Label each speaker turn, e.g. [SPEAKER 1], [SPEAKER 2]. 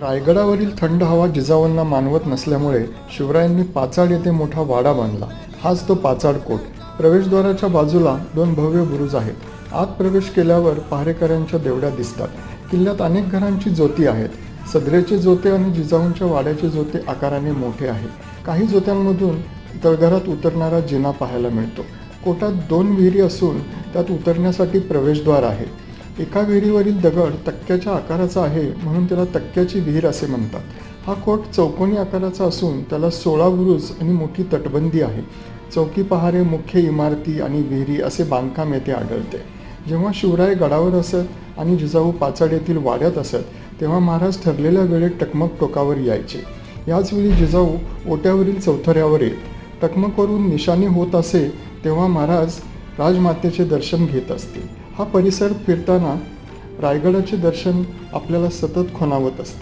[SPEAKER 1] रायगडावरील थंड हवा जिजाऊंना मानवत नसल्यामुळे शिवरायांनी पाचाड येथे मोठा वाडा बांधला. हाच तो पाचाड कोट. प्रवेशद्वाराच्या बाजूला दोन भव्य बुरुज आहेत. आत प्रवेश केल्यावर पहारेकऱ्यांच्या देवड्या दिसतात. किल्ल्यात अनेक घरांची जोती आहेत. सदरेचे जोते आणि जिजाऊंच्या वाड्याचे जोते आकाराने मोठे आहे काही जोत्यांमधून तळघरात उतरणारा जिना पाहायला मिळतो. कोटात दोन विहिरी असून त्यात उतरण्यासाठी प्रवेशद्वार आहे. एका विहिरीवरील दगड तक्क्याच्या आकाराचा आहे म्हणून त्याला तक्क्याची विहीर असे म्हणतात. हा कोट चौकोनी आकाराचा असून त्याला सोळा बुरुज आणि मोठी तटबंदी आहे. चौकी पहारे मुख्य इमारती आणि विहिरी असे बांधकाम येथे आढळते. जेव्हा शिवराय गडावर असत आणि जिजाऊ पाचाड येथील वाड्यात असत तेव्हा महाराज ठरलेल्या वेळेत टकमक टोकावर यायचे. याचवेळी जिजाऊ ओट्यावरील चौथऱ्यावर येत. टकमकवरून निशाणी होत असे तेव्हा महाराज राजमातेचे दर्शन घेत असतील हा परिसर फिरताना रायगडाचे दर्शन आपल्याला सतत खुणावत असते.